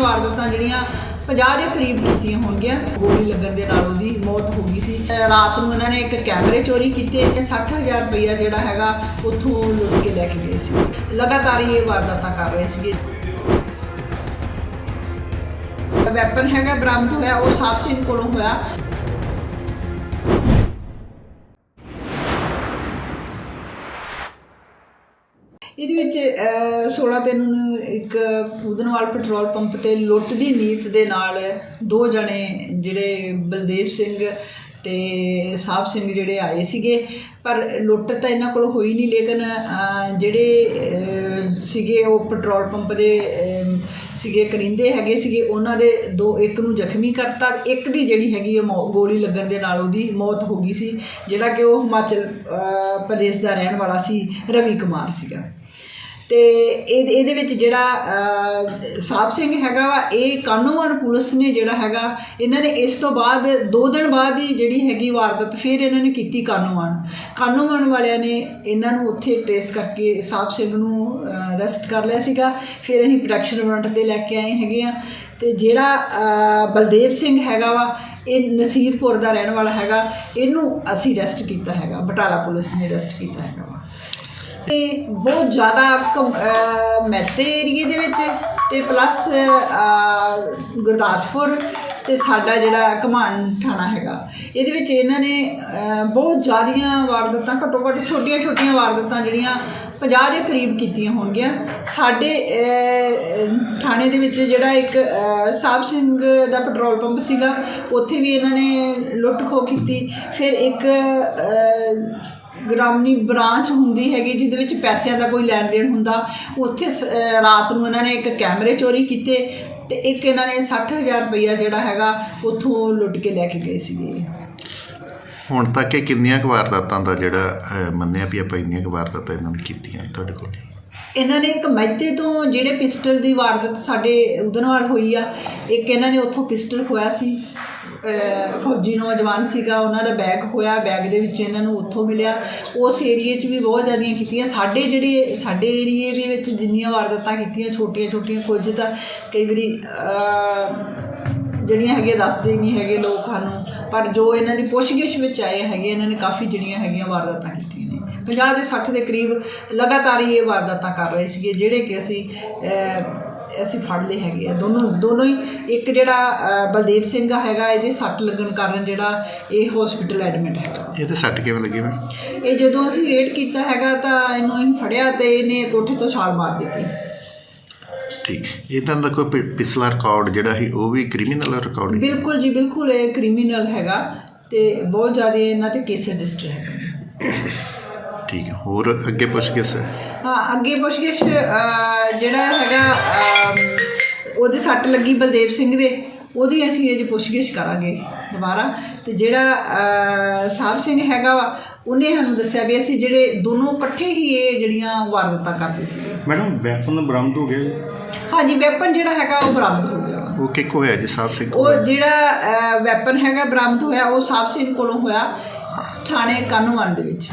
ਵਾਰਦਾਤਾਂ ਜਿਹੜੀਆਂ 50 ਦੇ ਕਰੀਬ ਕੀਤੀਆਂ ਹੋਣਗੀਆਂ, ਗੋਲੀ ਲੱਗਣ ਦੇ ਨਾਲ ਉਹਦੀ ਮੌਤ ਹੋ ਗਈ ਸੀ। ਅਹ ਰਾਤ ਨੂੰ ਇਹਨਾਂ ਨੇ ਇੱਕ ਕੈਮਰੇ ਚੋਰੀ ਕੀਤੇ ਤੇ 60000 ਰੁਪਈਆ ਜਿਹੜਾ ਹੈਗਾ ਉੱਥੋਂ ਲੁੱਟ ਕੇ ਲੈ ਕੇ ਗਏ ਸੀ। ਲਗਾਤਾਰ ਹੀ ਇਹ ਵਾਰਦਾਤਾਂ ਕਰ ਰਹੇ ਸੀਗੇ। ਵੈਪਨ ਹੈਗਾ, ਬਰਾਮਦ ਹੋਇਆ, ਉਹ ਸਾਫ਼ ਸਿੰਘ ਕੋਲੋਂ ਹੋਇਆ। ਇਹਦੇ ਵਿੱਚ ਅਹ, 16 ਦਿਨ ਨੂੰ ਇੱਕ ਪੂਦਨਵਾਲ ਪੈਟਰੋਲ ਪੰਪ ਤੇ ਲੁੱਟ ਦੀ ਨੀਤ ਦੇ ਨਾਲ ਦੋ ਜਣੇ ਜਿਹੜੇ ਬਲਦੇਵ ਸਿੰਘ ਤੇ ਸਾਹਿਬ ਸਿੰਘ ਜਿਹੜੇ ਆਏ ਸੀਗੇ। ਪਰ ਲੁੱਟ ਤਾਂ ਇਹਨਾਂ ਕੋਲ ਹੋਈ ਨਹੀਂ ਲੇਕਿਨ ਜਿਹੜੇ ਸੀਗੇ, ਉਹ ਪੈਟਰੋਲ ਪੰਪ ਦੇ ਸੀਗੇ, ਕਰਿੰਦੇ ਹੈਗੇ ਸੀਗੇ, ਉਹਨਾਂ ਦੇ ਦੋ, ਇੱਕ ਨੂੰ ਜ਼ਖਮੀ ਕਰਤਾ, ਇੱਕ ਦੀ ਜਿਹੜੀ ਹੈਗੀ ਉਹ ਮੌ- ਗੋਲੀ ਲੱਗਣ ਦੇ ਨਾਲ ਉਹਦੀ ਮੌਤ ਹੋ ਗਈ ਸੀ, ਜਿਹੜਾ ਕਿ ਉਹ ਹਿਮਾਚਲ ਪ੍ਰਦੇਸ਼ ਦਾ ਰਹਿਣ ਵਾਲਾ ਸੀ, ਰਵੀ ਕੁਮਾਰ ਸੀਗਾ। ਤੇ ਇਹ ਇਹਦੇ ਵਿੱਚ ਜਿਹੜਾ ਸਾਹਿਬ ਸਿੰਘ ਹੈਗਾ ਵਾ, ਇਹ ਕਾਨੂੰਨ ਪੁਲਿਸ ਨੇ ਜਿਹੜਾ ਹੈਗਾ, ਇਹਨਾਂ ਨੇ ਇਸ ਤੋਂ ਬਾਅਦ 2 ਦਿਨ ਬਾਅਦ ਹੀ ਜਿਹੜੀ ਹੈਗੀ ਵਾਰਦਾਤ ਫਿਰ ਇਹਨਾਂ ਨੇ ਕੀਤੀ ਕਾਨੂੰਨ। ਕਾਨੂੰਨ ਵਾਲਿਆਂ ਨੇ ਇਹਨਾਂ ਨੂੰ ਉੱਥੇ ਟ੍ਰੇਸ ਕਰਕੇ ਸਾਹਿਬ ਸਿੰਘ ਨੂੰ ਅਰੈਸਟ ਕਰ ਲਿਆ ਸੀਗਾ। ਫਿਰ ਅਸੀਂ ਪ੍ਰੋਟੈਕਸ਼ਨ ਵਾਰੰਟ ਤੇ ਲੈ ਕੇ ਆਏ ਹੈਗੇ ਆ। ਤੇ ਜਿਹੜਾ ਬਲਦੇਵ ਸਿੰਘ ਹੈਗਾ ਵਾ, ਇਹ ਨਸੀਰਪੁਰ ਦਾ ਰਹਿਣ ਵਾਲਾ ਹੈਗਾ। ਇਹਨੂੰ ਅਸੀਂ ਅਰੈਸਟ ਕੀਤਾ ਹੈਗਾ, ਬਟਾਲਾ ਪੁਲਿਸ ਨੇ ਅਰੈਸਟ ਕੀਤਾ ਹੈਗਾ ਵਾ। ਤੇ ਬਹੁਤ ਜ਼ਿਆਦਾ ਘੁੰਮ- ਅਹ ਮਹਿਤੇ ਏਰੀਏ ਦੇ ਵਿੱਚ ਤੇ ਪਲੱਸ ਗੁਰਦਾਸਪੁਰ ਤੇ ਸਾਡਾ ਜਿਹੜਾ ਘਮਾਨ ਥਾਣਾ ਹੈਗਾ, ਇਹਦੇ ਵਿੱਚ ਇਹਨਾਂ ਨੇ ਬਹੁਤ ਜ਼ਿਆਦੀਆਂ ਵਾਰਦਾਤਾਂ, ਘੱਟੋ ਘੱਟ ਛੋਟੀਆਂ ਛੋਟੀਆਂ ਵਾਰਦਾਤਾਂ ਜਿਹੜੀਆਂ 50 ਦੇ ਕਰੀਬ ਕੀਤੀਆਂ ਹੋਣਗੀਆਂ। ਸਾਡੇ ਥਾਣੇ ਦੇ ਵਿੱਚ ਜਿਹੜਾ ਇੱਕ ਸਾਹਿਬ ਸਿੰਘ ਦਾ ਪੈਟਰੋਲ ਪੰਪ ਸੀਗਾ, ਉੱਥੇ ਵੀ ਇਹਨਾਂ ਨੇ ਲੁੱਟ ਖੋਹ ਕੀਤੀ। ਫਿਰ ਇੱਕ ਗ੍ਰਾਮਨੀ ਬ੍ਰਾਂਚ ਹੁੰਦੀ ਹੈਗੀ ਜਿਹਦੇ ਵਿੱਚ ਪੈਸਿਆਂ ਦਾ ਕੋਈ ਲੈਣ ਦੇਣ ਹੁੰਦਾ। ਉੱਥੇ ਸ- ਰਾਤ ਨੂੰ ਇਹਨਾਂ ਨੇ ਇੱਕ ਕੈਮਰੇ ਚੋਰੀ ਕੀਤੇ ਤੇ ਇੱਕ ਇਹਨਾਂ ਨੇ 60000 ਰੁਪਈਆ ਜਿਹੜਾ ਹੈਗਾ ਉੱਥੋਂ ਲੁੱਟ ਕੇ ਲੈ ਕੇ ਗਏ ਸੀਗੇ। ਹੁਣ ਤੱਕ ਇਹ ਕਿੰਨੀਆਂ ਕੁ ਵਾਰਦਾਤਾਂ ਦਾ ਜਿਹੜਾ ਮੰਨਿਆ ਵੀ ਆਪਾਂ ਇੰਨੀਆਂ ਕੁ ਵਾਰਦਾਤਾਂ ਇਹਨਾਂ ਨੇ ਕੀਤੀਆਂ ਤੁਹਾਡੇ ਕੋਲ? ਇਹਨਾਂ ਨੇ ਇੱਕ ਮਹਿਤੇ ਤੋਂ ਜਿਹੜੇ ਪਿਸਟਲ ਦੀ ਵਾਰਦਾਤ ਸਾਡੇ ਉਹਦੇ ਨਾਲ ਹੋਈ ਆ, ਇੱਕ ਇਹਨਾਂ ਨੇ ਉੱਥੋਂ ਪਿਸਟਲ ਖੋਇਆ ਸੀ ਫੌਜੀ ਨੌਜਵਾਨ ਸੀਗਾ, ਉਹਨਾਂ ਦਾ ਬੈਗ ਖੋਇਆ, ਬੈਗ ਦੇ ਵਿੱਚ ਇਹਨਾਂ ਨੂੰ ਉੱਥੋਂ ਮਿਲਿਆ। ਉਸ ਏਰੀਏ 'ਚ ਵੀ ਬਹੁਤ ਜ਼ਿਆਦੀਆਂ ਕੀਤੀਆਂ। ਸਾਡੇ ਜਿਹੜੇ, ਸਾਡੇ ਏਰੀਏ ਦੇ ਵਿੱਚ ਜਿੰਨੀਆਂ ਵਾਰਦਾਤਾਂ ਕੀਤੀਆਂ ਛੋਟੀਆਂ ਛੋਟੀਆਂ ਕੁਝ ਤਾਂ ਕਈ ਵਾਰੀ ਜਿਹੜੀਆਂ ਹੈਗੀਆਂ ਦੱਸਦੇ ਨਹੀਂ ਹੈਗੇ ਲੋਕ ਸਾਨੂੰ ਪਰ ਜੋ ਇਹਨਾਂ ਦੀ ਪੁੱਛਗਿੱਛ ਵਿੱਚ ਆਏ ਹੈਗੇ ਇਹਨਾਂ ਨੇ ਕਾਫੀ ਜਿਹੜੀਆਂ ਹੈਗੀਆਂ ਵਾਰਦਾਤਾਂ ਕੀਤੀਆਂ ਨੇ। 50 ਦੇ 60 ਦੇ ਕਰੀਬ ਲਗਾਤਾਰ ਹੀ ਇਹ ਵਾਰਦਾਤਾਂ ਕਰ ਰਹੇ ਸੀਗੇ ਜਿਹੜੇ ਕਿ ਅਸੀਂ ਅਸੀਂ ਫੜ ਲਏ ਹੈਗੇ ਆ। ਦੋਨੋਂ ਦੋਨੋਂ ਹੀ ਇੱਕ ਜਿਹੜਾ ਬਲਦੇਵ ਸਿੰਘ ਹੈਗਾ ਇਹਦੇ ਸੱਟ ਲੱਗਣ ਕਾਰਨ ਜਿਹੜਾ ਇਹ ਹਸਪੀਟਲ ਐਡਮਿਟ ਹੈਗਾ। ਇਹਦੇ ਸੱਟ ਕਿਵੇਂ ਲੱਗੀ ਮੈਂ ਇਹ ਜਦੋਂ ਅਸੀਂ ਰੇਡ ਕੀਤਾ ਹੈਗਾ ਤਾਂ ਇਹਨੂੰ ਅਸੀਂ ਫੜਿਆ ਤੇ ਇਹਨੇ ਕੋਠੇ ਤੋਂ ਛਾਲ ਮਾਰ ਦਿੱਤੀ। ਠੀਕ ਇਹਨਾਂ ਦਾ ਕੋਈ ਪਿਛਲਾ ਰਿਕਾਰਡ ਜਿਹੜਾ ਸੀ ਉਹ ਵੀ ਕ੍ਰਿਮੀਨਲ ਰਿਕਾਰਡ ਹੈ ਬਿਲਕੁਲ ਜੀ ਬਿਲਕੁਲ ਇਹ ਕ੍ਰਿਮੀਨਲ ਹੈਗਾ ਤੇ ਬਹੁਤ ਜ਼ਿਆਦਾ ਇਹਨਾਂ ਤੇ ਕੇਸ ਰਜਿਸਟਰ ਹੈਗਾ ਠੀਕ ਹੈ ਹੋਰ ਅੱਗੇ ਪੁੱਛ ਕੇ ਸਰ ਹਾਂ ਅੱਗੇ ਪੁੱਛਗਿੱਛ ਅਹ, ਜਿਹੜਾ ਹੈਗਾ ਉਹਦੇ ਸੱਟ ਲੱਗੀ ਬਲਦੇਵ ਸਿੰਘ ਦੇ ਉਹਦੀ ਅਸੀਂ ਅਜੇ ਪੁੱਛਗਿੱਛ ਕਰਾਂਗੇ ਦੁਬਾਰਾ। ਤੇ ਜਿਹੜਾ ਸਾਹਿਬ ਸਿੰਘ ਹੈਗਾ ਵਾ ਉਹਨੇ ਸਾਨੂੰ ਦੱਸਿਆ ਵੀ ਅਸੀਂ ਜਿਹੜੇ ਦੋਨੋਂ ਇਕੱਠੇ ਹੀ ਇਹ ਜਿਹੜੀਆਂ ਵਾਰਦਾਤਾਂ ਕਰਦੇ ਸੀਗੇ। ਮੈਡਮ ਵੈਪਨ ਬਰਾਮਦ ਹੋ ਗਿਆ ਜੀ। ਹਾਂਜੀ ਵੈਪਨ ਜਿਹੜਾ ਹੈਗਾ ਉਹ ਬਰਾਮਦ ਹੋ ਗਿਆ ਉਹ ਕਿੱਕੋ ਹੋਇਆ ਜੀ ਸਾਹਿਬ ਸਿੰਘ ਉਹ ਜਿਹੜਾ ਵੈਪਨ ਹੈਗਾ ਬਰਾਮਦ ਹੋਇਆ ਉਹ ਸਾਹਿਬ ਸਿੰਘ ਕੋਲੋਂ ਹੋਇਆ ਥਾਣੇ ਕਾਨੂੰਨ ਦੇ ਵਿੱਚ?